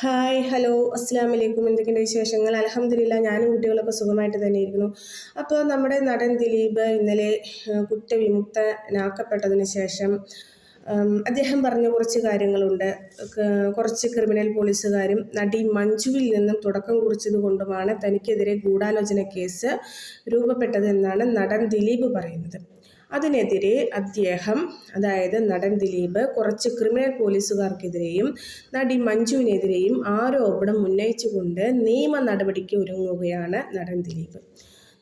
Hi hello അസ്സാം വലൈക്കും എന്തൊക്കെയുണ്ട് വിശേഷങ്ങൾ? അലഹമില്ല ഞാനും കുട്ടികളൊക്കെ സുഖമായിട്ട് തന്നെ ഇരിക്കുന്നു. അപ്പോൾ നമ്മുടെ നടൻ ദിലീപ് ഇന്നലെ കുറ്റവിമുക്തനാക്കപ്പെട്ടതിന് ശേഷം അദ്ദേഹം പറഞ്ഞ കുറച്ച് കാര്യങ്ങളുണ്ട്. കുറച്ച് ക്രിമിനൽ പോലീസുകാരും നടി മഞ്ജുവിൽ നിന്നും തുടക്കം കുറിച്ചത് കൊണ്ടുമാണ് തനിക്കെതിരെ ഗൂഢാലോചന കേസ് രൂപപ്പെട്ടതെന്നാണ് നടൻ ദിലീപ് പറയുന്നത്. അതിനെതിരെ അദ്ദേഹം അതായത് നടൻ ദിലീപ് കുറച്ച് ക്രിമിനൽ പോലീസുകാർക്കെതിരെയും നടി മഞ്ജുവിനെതിരെയും ആരോപണം ഉന്നയിച്ചുകൊണ്ട് നിയമ നടപടിക്ക് ഒരുങ്ങുകയാണ് നടൻ ദിലീപ്.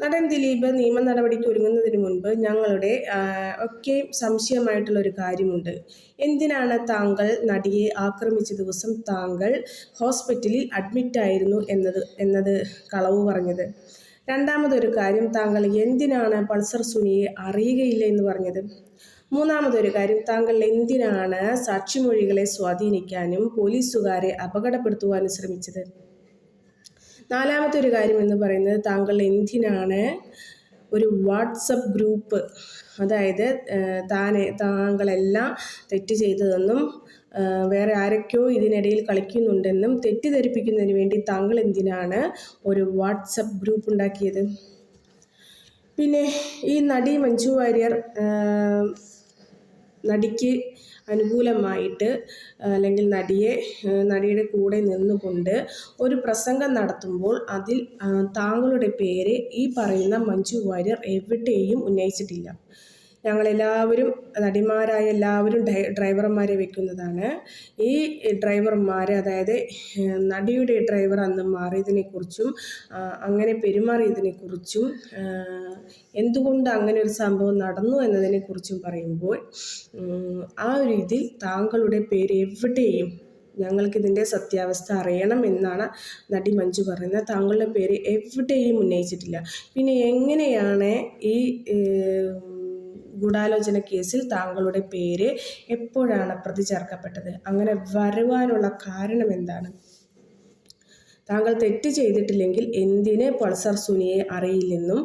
നടൻ ദിലീപ് നിയമ നടപടിക്ക് ഒരുങ്ങുന്നതിന് മുൻപ് ഞങ്ങളുടെ ഒക്കെ സംശയമായിട്ടുള്ള ഒരു കാര്യമുണ്ട്. എന്തിനാണ് താങ്കൾ നടിയെ ആക്രമിച്ച ദിവസം താങ്കൾ ഹോസ്പിറ്റലിൽ അഡ്മിറ്റായിരുന്നു എന്നത് എന്നത് കളവ് പറഞ്ഞത്? രണ്ടാമതൊരു കാര്യം താങ്കൾ എന്തിനാണ് പൾസർ സുനിയെ അറിയുകയില്ല എന്ന് പറഞ്ഞത്? മൂന്നാമതൊരു കാര്യം താങ്കൾ എന്തിനാണ് സാക്ഷിമൊഴികളെ സ്വാധീനിക്കാനും പോലീസുകാരെ അപകടപ്പെടുത്തുവാനും ശ്രമിച്ചത്? നാലാമത്തെ ഒരു കാര്യം എന്ന് പറയുന്നത് താങ്കൾ എന്തിനാണ് ഒരു വാട്സപ്പ് ഗ്രൂപ്പ് അതായത് താനെ താങ്കളെല്ലാം തെറ്റ് ചെയ്തതെന്നും വേറെ ആരൊക്കെയോ ഇതിനിടയിൽ കളിക്കുന്നുണ്ടെന്നും തെറ്റിദ്ധരിപ്പിക്കുന്നതിന് വേണ്ടി താങ്കൾ എന്തിനാണ് ഒരു വാട്സപ്പ് ഗ്രൂപ്പ് ഉണ്ടാക്കിയത്? പിന്നെ ഈ നടി മഞ്ജു വാര്യർ നടിക്ക് അനുകൂലമായിട്ട് അല്ലെങ്കിൽ നടിയെ നടിയുടെ കൂടെ നിന്നുകൊണ്ട് ഒരു പ്രസംഗം നടത്തുമ്പോൾ അതിൽ താങ്കളുടെ പേര് ഈ പറയുന്ന മഞ്ജു വാര്യർ എവിടെയും ഉന്നയിച്ചിട്ടില്ല. ഞങ്ങളെല്ലാവരും നടിമാരായ എല്ലാവരും ഡ്രൈവർമാരെ വെക്കുന്നതാണ്. ഈ ഡ്രൈവർമാർ അതായത് നടിയുടെ ഡ്രൈവർ അന്ന് മാറിയതിനെക്കുറിച്ചും അങ്ങനെ പെരുമാറിയതിനെക്കുറിച്ചും എന്തുകൊണ്ട് അങ്ങനെ ഒരു സംഭവം നടന്നു എന്നതിനെക്കുറിച്ചും പറയുമ്പോൾ ആ ഒരു ഇതിൽ താങ്കളുടെ പേര് എവിടെയും ഞങ്ങൾക്കിതിന്റെ സത്യാവസ്ഥ അറിയണം എന്നാണ് നടി മഞ്ജു പറയുന്നത്. താങ്കളുടെ പേര് എവിടെയും ഉന്നയിച്ചിട്ടില്ല. പിന്നെ എങ്ങനെയാണ് ഈ ഗൂഢാലോചന കേസിൽ താങ്കളുടെ പേര് എപ്പോഴാണ് പ്രതി ചേർക്കപ്പെട്ടത് അങ്ങനെ വരുവാനുള്ള കാരണം എന്താണ്? താങ്കൾ തെറ്റ് ചെയ്തിട്ടില്ലെങ്കിൽ എന്തിന് പൾസർ സുനിയെ അറിയില്ലെന്നും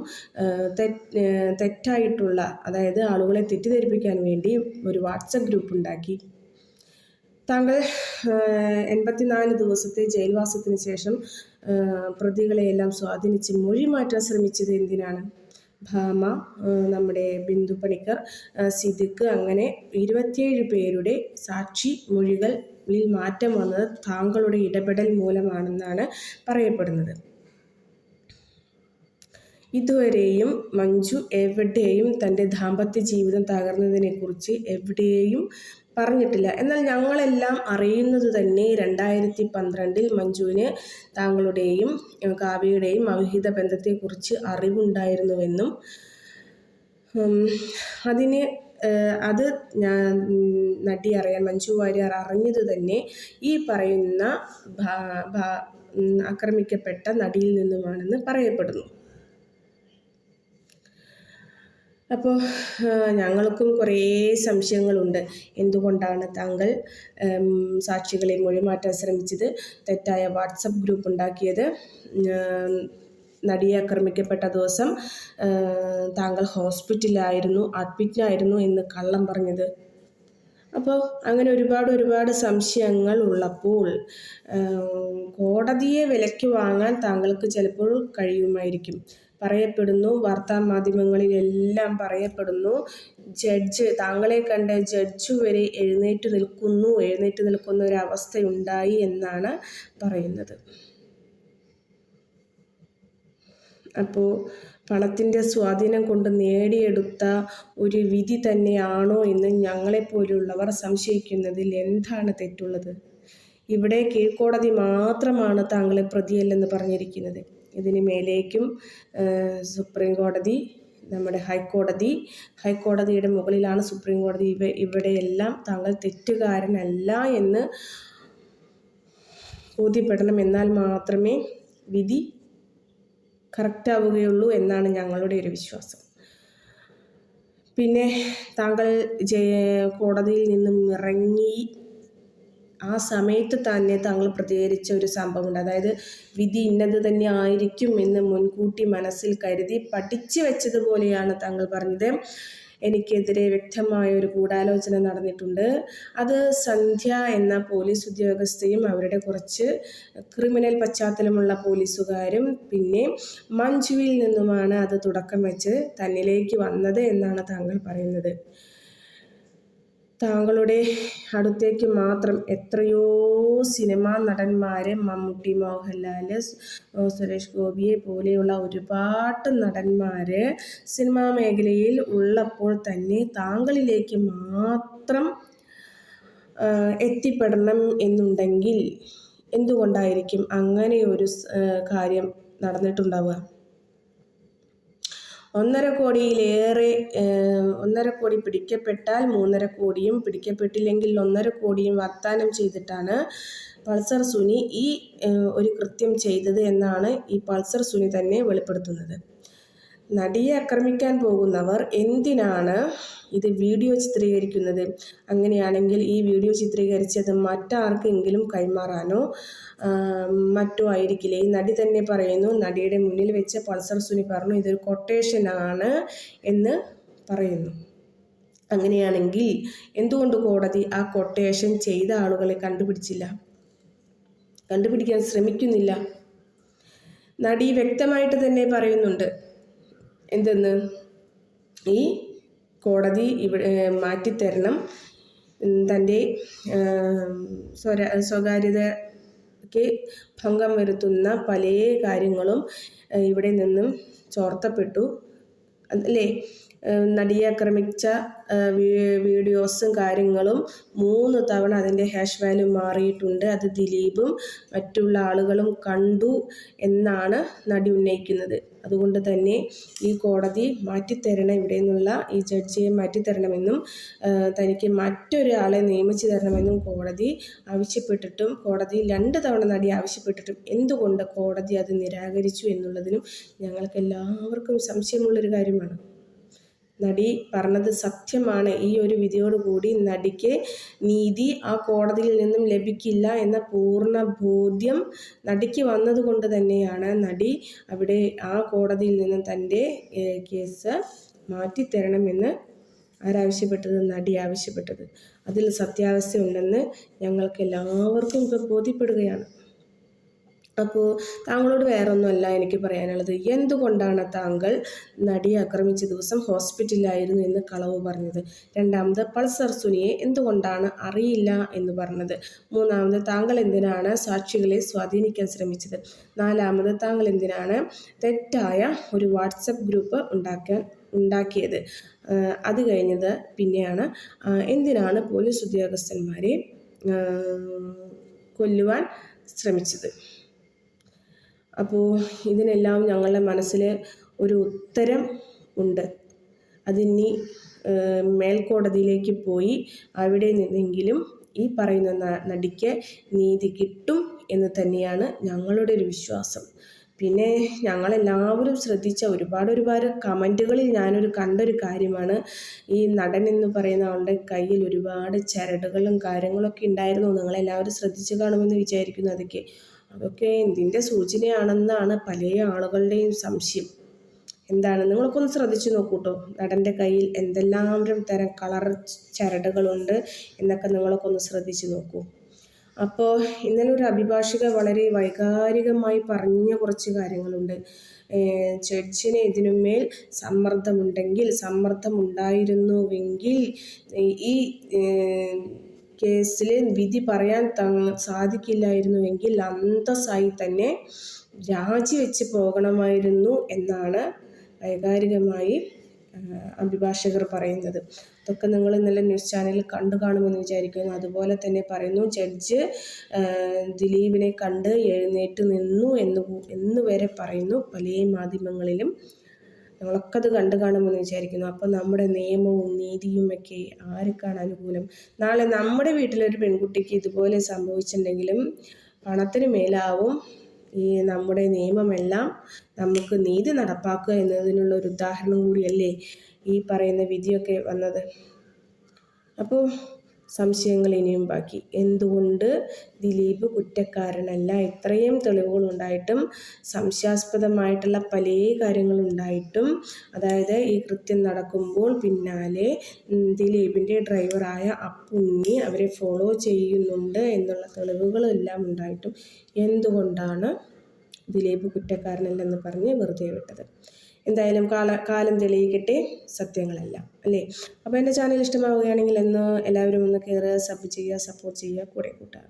തെറ്റായിട്ടുള്ള അതായത് ആളുകളെ തെറ്റിദ്ധരിപ്പിക്കാൻ വേണ്ടി ഒരു വാട്സപ്പ് ഗ്രൂപ്പ് ഉണ്ടാക്കി. താങ്കൾ എൺപത്തിനാല് ദിവസത്തെ ജയിൽവാസത്തിന് ശേഷം പ്രതികളെയെല്ലാം സ്വാധീനിച്ച് മൊഴി മാറ്റാൻ ശ്രമിച്ചത് എന്തിനാണ്? ഭാമ നമ്മുടെ ബിന്ദു പണിക്കർ സിദ്ദിഖ് അങ്ങനെ ഇരുപത്തിയേഴ് പേരുടെ സാക്ഷി മൊഴികളിൽ മാറ്റം വന്നത് താങ്കളുടെ ഇടപെടൽ മൂലമാണെന്നാണ് പറയപ്പെടുന്നത്. ഇതുവരെയും മഞ്ജു എവിടെയും തന്റെ ദാമ്പത്യ ജീവിതം തകർന്നതിനെക്കുറിച്ച് എവിടെയും പറഞ്ഞിട്ടില്ല. എന്നാൽ ഞങ്ങളെല്ലാം അറിയുന്നത് തന്നെ രണ്ടായിരത്തി പന്ത്രണ്ടിൽ മഞ്ജുവിന് താങ്കളുടെയും കാവ്യയുടെയും അവിഹിത ബന്ധത്തെക്കുറിച്ച് അറിവുണ്ടായിരുന്നുവെന്നും അതിന് അത് ഞാൻ നടി അറിയാൻ മഞ്ജു വാര്യർ അറിഞ്ഞത് തന്നെ ഈ പറയുന്ന ആക്രമിക്കപ്പെട്ട നടിയിൽ നിന്നുമാണെന്ന് പറയപ്പെടുന്നു. അപ്പോൾ ഞങ്ങൾക്കും കുറേ സംശയങ്ങളുണ്ട്. എന്തുകൊണ്ടാണ് താങ്കൾ സാക്ഷികളെ മൊഴിമാറ്റാൻ ശ്രമിച്ചത്? തെറ്റായ വാട്സപ്പ് ഗ്രൂപ്പ് ഉണ്ടാക്കിയത് നടിയെ ആക്രമിക്കപ്പെട്ട ദിവസം താങ്കൾ ഹോസ്പിറ്റലിലായിരുന്നു അഡ്മിറ്റിലായിരുന്നു എന്ന് കള്ളം പറഞ്ഞത്. അപ്പോൾ അങ്ങനെ ഒരുപാട് ഒരുപാട് സംശയങ്ങൾ ഉള്ളപ്പോൾ കോടതിയെ വിലയ്ക്ക് വാങ്ങാൻ താങ്കൾക്ക് ചിലപ്പോൾ കഴിയുമായിരിക്കും. പറയപ്പെടുന്നു. വാർത്താ മാധ്യമങ്ങളിലെല്ലാം പറയപ്പെടുന്നു. ജഡ്ജ് താങ്കളെ കണ്ട ജഡ്ജ് വരെ എഴുന്നേറ്റ് നിൽക്കുന്നു. എഴുന്നേറ്റ് നിൽക്കുന്ന ഒരു അവസ്ഥയുണ്ടായി എന്നാണ് പറയുന്നത്. അപ്പോൾ പണത്തിന്റെ സ്വാധീനം കൊണ്ട് നേടിയെടുത്ത ഒരു വിധി തന്നെയാണോ എന്ന് ഞങ്ങളെപ്പോലുള്ളവർ സംശയിക്കുന്നതിൽ എന്താണ് തെറ്റുള്ളത്? ഇവിടെ കീഴ്ക്കോടതി മാത്രമാണ് താങ്കളെ പ്രതിയല്ലെന്ന് പറഞ്ഞിരിക്കുന്നത്. ഇതിന് മേലേക്കും സുപ്രീം കോടതി നമ്മുടെ ഹൈക്കോടതി ഹൈക്കോടതിയുടെ മുകളിലാണ് സുപ്രീം കോടതി ഇവ ഇവിടെയെല്ലാം താങ്കൾ തെറ്റുകാരനല്ല എന്ന് ബോധ്യപ്പെടണം എന്നാൽ മാത്രമേ വിധി കറക്റ്റാവുകയുള്ളൂ എന്നാണ് ഞങ്ങളുടെ ഒരു വിശ്വാസം. പിന്നെ താങ്കൾ കോടതിയിൽ നിന്നും ഇറങ്ങി ആ സമയത്ത് തന്നെ താങ്കൾ പ്രതികരിച്ച ഒരു സംഭവമുണ്ട്. അതായത് വിധി ഇന്നത് തന്നെ ആയിരിക്കും എന്ന് മുൻകൂട്ടി മനസ്സിൽ കരുതി പഠിച്ചു വെച്ചതുപോലെയാണ് താങ്കൾ പറഞ്ഞത്. എനിക്കെതിരെ വ്യക്തമായ ഒരു ഗൂഢാലോചന നടന്നിട്ടുണ്ട്. അത് സന്ധ്യ എന്ന പോലീസ് ഉദ്യോഗസ്ഥയും അവരുടെ കുറച്ച് ക്രിമിനൽ പശ്ചാത്തലമുള്ള പോലീസുകാരും പിന്നെ മഞ്ജുവിൽ നിന്നുമാണ് അത് തുടക്കം വെച്ച് തന്നിലേക്ക് വന്നത് എന്നാണ് താങ്കൾ പറയുന്നത്. താങ്കളുടെ അടുത്തേക്ക് മാത്രം എത്രയോ സിനിമാ നടന്മാരെ മമ്മൂട്ടി മോഹൻലാൽ സുരേഷ് ഗോപിയെ പോലെയുള്ള ഒരുപാട് നടന്മാർ സിനിമാ മേഖലയിൽ ഉള്ളപ്പോൾ തന്നെ താങ്കളിലേക്ക് മാത്രം എത്തിപ്പെടണം എന്നുണ്ടെങ്കിൽ എന്തുകൊണ്ടായിരിക്കും അങ്ങനെ ഒരു കാര്യം നടന്നിട്ടുണ്ടാവുക? ഒന്നര കോടിയിലേറെ ഒന്നര കോടി പിടിക്കപ്പെട്ടാൽ മൂന്നര കോടിയും പിടിക്കപ്പെട്ടില്ലെങ്കിൽ ഒന്നര കോടിയും വാഗ്ദാനം ചെയ്തിട്ടാണ് പൾസർ സുനി ഈ ഒരു കൃത്യം ചെയ്തത് എന്നാണ് ഈ പൾസർ സുനി തന്നെ വെളിപ്പെടുത്തുന്നത്. നടിയെ ആക്രമിക്കാൻ പോകുന്നവർ എന്തിനാണ് ഇത് വീഡിയോ ചിത്രീകരിക്കുന്നത്? അങ്ങനെയാണെങ്കിൽ ഈ വീഡിയോ ചിത്രീകരിച്ചത് മറ്റാർക്കെങ്കിലും കൈമാറാനോ മറ്റോ ആയിരിക്കില്ല? ഈ നടി തന്നെ പറയുന്നു നടിയുടെ മുന്നിൽ വെച്ച പൾസർ സുനി പറഞ്ഞു ഇതൊരു കൊട്ടേഷനാണ് എന്ന് പറയുന്നു. അങ്ങനെയാണെങ്കിൽ എന്തുകൊണ്ട് കോടതി ആ കൊട്ടേഷൻ ചെയ്ത ആളുകളെ കണ്ടുപിടിച്ചില്ല? കണ്ടുപിടിക്കാൻ ശ്രമിക്കുന്നില്ല. നടി വ്യക്തമായിട്ട് തന്നെ പറയുന്നുണ്ട് എന്തെന്ന്? ഈ കോടതി ഇവിടെ മാറ്റിത്തരണം. തന്റെ സ്വര സ്വകാര്യതയ്ക്ക് ഭംഗം വരുത്തുന്ന പല കാര്യങ്ങളും ഇവിടെ നിന്നും ചോർത്തപ്പെട്ടു. അല്ലേ? നടിയെ ആക്രമിച്ച വീഡിയോസും കാര്യങ്ങളും മൂന്ന് തവണ അതിന്റെ ഹാഷ് വാല്യൂ മാറിയിട്ടുണ്ട്. അത് ദിലീപും മറ്റുള്ള ആളുകളും കണ്ടു എന്നാണ് നടി ഉന്നയിക്കുന്നത്. അതുകൊണ്ട് തന്നെ ഈ കോടതി മാറ്റിത്തരണം ഇവിടെ നിന്നുള്ള ഈ ജഡ്ജിയെ മാറ്റിത്തരണമെന്നും തനിക്ക് മറ്റൊരാളെ നിയമിച്ചു തരണമെന്നും കോടതി ആവശ്യപ്പെട്ടിട്ടും കോടതി രണ്ട് തവണ നടി ആവശ്യപ്പെട്ടിട്ടും എന്തുകൊണ്ട് കോടതി അത് നിരാകരിച്ചു എന്നുള്ളതിനും ഞങ്ങൾക്ക് എല്ലാവർക്കും സംശയമുള്ളൊരു കാര്യമാണ്. നടി പറഞ്ഞത് സത്യമാണ്. ഈ ഒരു വിധിയോടുകൂടി നടിക്ക് നീതി ആ കോടതിയിൽ നിന്നും ലഭിക്കില്ല എന്ന പൂർണ ബോധ്യം നടിക്ക് വന്നതുകൊണ്ട് തന്നെയാണ് നടി അവിടെ ആ കോടതിയിൽ നിന്നും തന്റെ കേസ് മാറ്റിത്തരണമെന്ന് ആരാവശ്യപ്പെട്ടത് നടി ആവശ്യപ്പെട്ടത്. അതിൽ സത്യാവസ്ഥ ഉണ്ടെന്ന് ഞങ്ങൾക്ക് എല്ലാവർക്കും ഇപ്പോൾ ബോധ്യപ്പെടുകയാണ്. അപ്പോൾ താങ്കളോട് വേറൊന്നുമല്ല എനിക്ക് പറയാനുള്ളത്. എന്തുകൊണ്ടാണ് താങ്കൾ നടിയെ ആക്രമിച്ച ദിവസം ഹോസ്പിറ്റലിലായിരുന്നു എന്ന് കളവ് പറഞ്ഞത്? രണ്ടാമത് പൾസർ സുനിയെ എന്തുകൊണ്ടാണ് അറിയില്ല എന്ന് പറഞ്ഞത്? മൂന്നാമത് താങ്കൾ എന്തിനാണ് സാക്ഷികളെ സ്വാധീനിക്കാൻ ശ്രമിച്ചത്? നാലാമത് താങ്കൾ എന്തിനാണ് തെറ്റായ ഒരു വാട്സപ്പ് ഗ്രൂപ്പ് ഉണ്ടാക്കാൻ ഉണ്ടാക്കിയത്? അത് കഴിഞ്ഞത് പിന്നെയാണ് എന്തിനാണ് പോലീസ് ഉദ്യോഗസ്ഥന്മാരെ കൊല്ലുവാൻ ശ്രമിച്ചത്? അപ്പോൾ ഇതിനെല്ലാം ഞങ്ങളുടെ മനസ്സിൽ ഒരു ഉത്തരം ഉണ്ട്. അതിനി മേൽക്കോടതിയിലേക്ക് പോയി അവിടെ നിന്നെങ്കിലും ഈ പറയുന്ന നടിക്ക് നീതി കിട്ടും എന്ന് തന്നെയാണ് ഞങ്ങളുടെ ഒരു വിശ്വാസം. പിന്നെ ഞങ്ങളെല്ലാവരും ശ്രദ്ധിച്ച ഒരുപാട് ഒരുപാട് കമന്റുകളിൽ ഞാനൊരു കണ്ടൊരു കാര്യമാണ്. ഈ നടൻ എന്ന് പറയുന്ന ആളുടെ കയ്യിൽ ഒരുപാട് ചരടുകളും കാര്യങ്ങളൊക്കെ ഉണ്ടായിരുന്നു. നിങ്ങളെല്ലാവരും ശ്രദ്ധിച്ചു കാണുമെന്ന് വിചാരിക്കുന്നു. അതൊക്കെ അതൊക്കെ എന്തിന്റെ സൂചനയാണെന്നാണ് പല ആളുകളുടെയും സംശയം. എന്താണ്? നിങ്ങൾക്കൊന്ന് ശ്രദ്ധിച്ചു നോക്കൂട്ടോ. നടന്റെ കയ്യിൽ എന്തെല്ലാം തരം കളർ ചരടുകളുണ്ട് എന്നൊക്കെ നിങ്ങൾക്കൊന്ന് ശ്രദ്ധിച്ചു നോക്കൂ. അപ്പോൾ ഇന്നലെ ഒരു അഭിഭാഷിക വളരെ വൈകാരികമായി പറഞ്ഞ കുറച്ച് കാര്യങ്ങളുണ്ട്. ജഡ്ജിന് ഇതിനുമേൽ സമ്മർദ്ദമുണ്ടെങ്കിൽ സമ്മർദ്ദമുണ്ടായിരുന്നുവെങ്കിൽ ഈ കേസിൽ വിധി പറയാൻ സാധിക്കില്ലായിരുന്നുവെങ്കിൽ അന്തസ്സായി തന്നെ രാജിവെച്ച് പോകണമായിരുന്നു എന്നാണ് വൈകാരികമായി അഭിഭാഷകർ പറയുന്നത്. ഇതൊക്കെ നിങ്ങൾ ഇന്നലെ ന്യൂസ് ചാനലിൽ കണ്ടു കാണുമെന്ന് വിചാരിക്കുന്നു. അതുപോലെ തന്നെ പറയുന്നു ജഡ്ജ് ദിലീപിനെ കണ്ട് എഴുന്നേറ്റ് നിന്നു എന്ന് എന്ന് വരെ പറയുന്നു. പല മാധ്യമങ്ങളിലും നമ്മളൊക്കെ അത് കണ്ടു കാണുമെന്ന് വിചാരിക്കുന്നു. അപ്പോൾ നമ്മുടെ നിയമവും നീതിയും ഒക്കെ ആർക്കാണ് അനുകൂലം? നാളെ നമ്മുടെ വീട്ടിലൊരു പെൺകുട്ടിക്ക് ഇതുപോലെ സംഭവിച്ചിട്ടുണ്ടെങ്കിലും പണത്തിന് മേലാവും ഈ നമ്മുടെ നിയമമെല്ലാം നമുക്ക് നീതി നടപ്പാക്കുക എന്നതിനുള്ള ഒരു ഉദാഹരണം കൂടിയല്ലേ ഈ പറയുന്ന വിധിയൊക്കെ വന്നത്. അപ്പോൾ സംശയങ്ങൾ ഇനിയും ബാക്കി. എന്തുകൊണ്ട് ദിലീപ് കുറ്റക്കാരനല്ല? ഇത്രയും തെളിവുകളുണ്ടായിട്ടും സംശയാസ്പദമായിട്ടുള്ള പല കാര്യങ്ങളുണ്ടായിട്ടും അതായത് ഈ കൃത്യം നടക്കുമ്പോൾ പിന്നാലെ ദിലീപിന്റെ ഡ്രൈവറായ അപ്പുണ്ണി അവരെ ഫോളോ ചെയ്യുന്നുണ്ട് എന്നുള്ള തെളിവുകളെല്ലാം ഉണ്ടായിട്ടും. എന്തുകൊണ്ടാണ് ദിലീപ് കുറ്റക്കാരനല്ലെന്ന് പറഞ്ഞ് വെറുതെ വിട്ടത്? എന്തായാലും കാല കാലം തെളിയിക്കട്ടെ സത്യങ്ങളെല്ലാം അല്ലേ? അപ്പോൾ എന്റെ ചാനൽ ഇഷ്ടമാവുകയാണെങ്കിൽ എന്ന് എല്ലാവരും ഒന്ന് കയറുക സബ് ചെയ്യുക സപ്പോർട്ട് ചെയ്യുക കൂടെ കൂട്ടുക